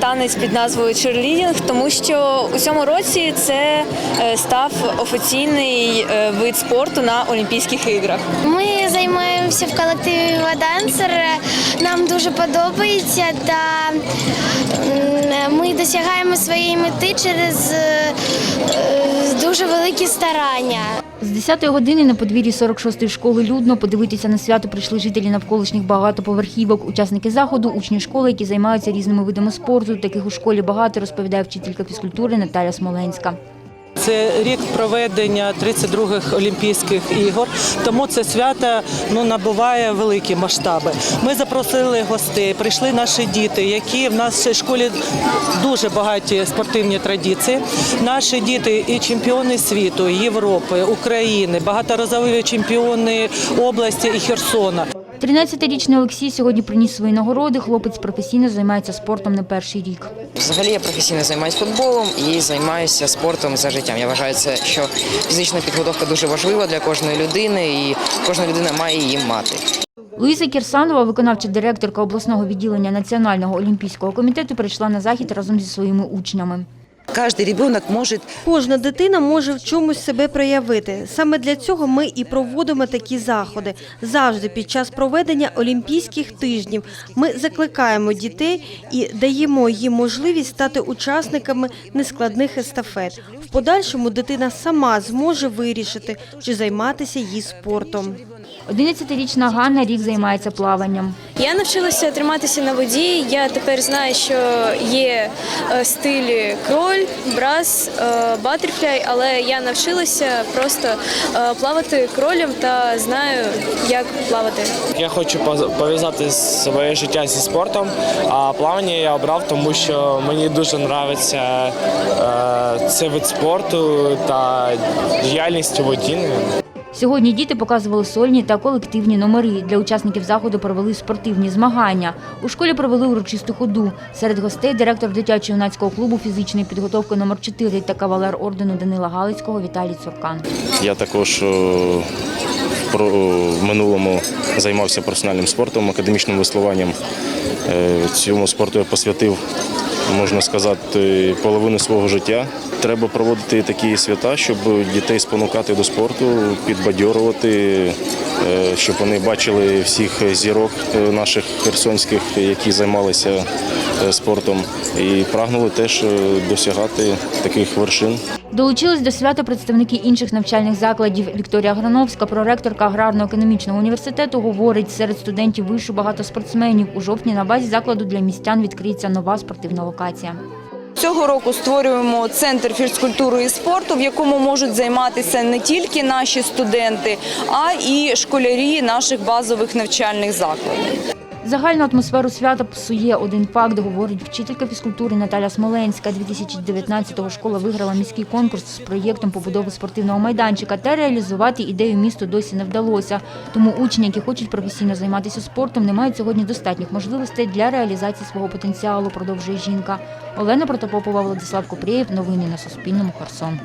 Танець під назвою черлідінг, тому що у цьому році це е, став офіційний е, вид спорту на Олімпійських іграх. Ми займаємося в колективі Вадансер. Нам дуже подобається та ми досягаємо своєї мети через е, е, дуже великі старання. З 10-ї години на подвір'ї 46-ї школи людно подивитися на свято прийшли жителі навколишніх багатоповерхівок, учасники заходу, учні школи, які займаються різними видами спорту. Таких у школі багато, розповідає вчителька фізкультури Наталя Смоленська. Це рік проведення 32-х Олімпійських ігор, тому це свято ну, набуває великі масштаби. Ми запросили гостей, прийшли наші діти, які в нашій школі дуже багаті спортивні традиції. Наші діти і чемпіони світу, Європи, України, багаторазові чемпіони області і Херсона. 13-річний Олексій сьогодні приніс свої нагороди. Хлопець професійно займається спортом не перший рік. Взагалі я професійно займаюся футболом і займаюся спортом за життям. Я вважаю, що фізична підготовка дуже важлива для кожної людини, і кожна людина має її мати. Луїза Кірсанова, виконавча директорка обласного відділення Національного олімпійського комітету, прийшла на захід разом зі своїми учнями. Каждый ребенок может Кожна дитина може в чомусь себе проявити. Саме для цього ми і проводимо такі заходи. Завжди під час проведення Олімпійських тижнів ми закликаємо дітей і даємо їм можливість стати учасниками нескладних естафет. В подальшому дитина сама зможе вирішити, чи займатися їй спортом. 11-річна Ганна рік займається плаванням. Я навчилася триматися на воді. Я тепер знаю, що є е, стилі кроль, брас, е, батерфляй, але я навчилася просто е, плавати кролем та знаю, як плавати. Я хочу пов'язати своє життя зі спортом, а плавання я обрав, тому що мені дуже подобається е, цей вид спорту та діяльність у воді. Сьогодні діти показували сольні та колективні номери. Для учасників заходу провели спортивні змагання. У школі провели урочисту ходу. Серед гостей директор дитячо-юнацького клубу фізичної підготовки номер 4 та кавалер ордену Данила Галицького Віталій Цуркан. Я також е, в минулому займався професіональним спортом, академічним веслуванням. Е, Цьому спорту я посвятив, можна сказати, половину свого життя. Треба проводити такі свята, щоб дітей спонукати до спорту, підбадьорувати, е, щоб вони бачили всіх зірок е, наших херсонських, які займалися е, спортом, і прагнули теж досягати таких вершин. Долучились до свята представники інших навчальних закладів. Вікторія Грановська, проректорка аграрно-економічного університету, говорить, серед студентів вишу багато спортсменів. У жовтні на базі закладу для містян відкриється нова спортивна локація. Цього року створюємо центр фізкультури і спорту, в якому можуть займатися не тільки наші студенти, а і школярі наших базових навчальних закладів. Загальну атмосферу свята псує один факт, говорить вчителька фізкультури Наталя Смоленська. 2019-го школа виграла міський конкурс з проєктом побудови спортивного майданчика, та реалізувати ідею місту досі не вдалося. Тому учні, які хочуть професійно займатися спортом, не мають сьогодні достатніх можливостей для реалізації свого потенціалу, продовжує жінка. Олена Протопопова, Владислав Купрієв. Новини на Суспільному. Херсон.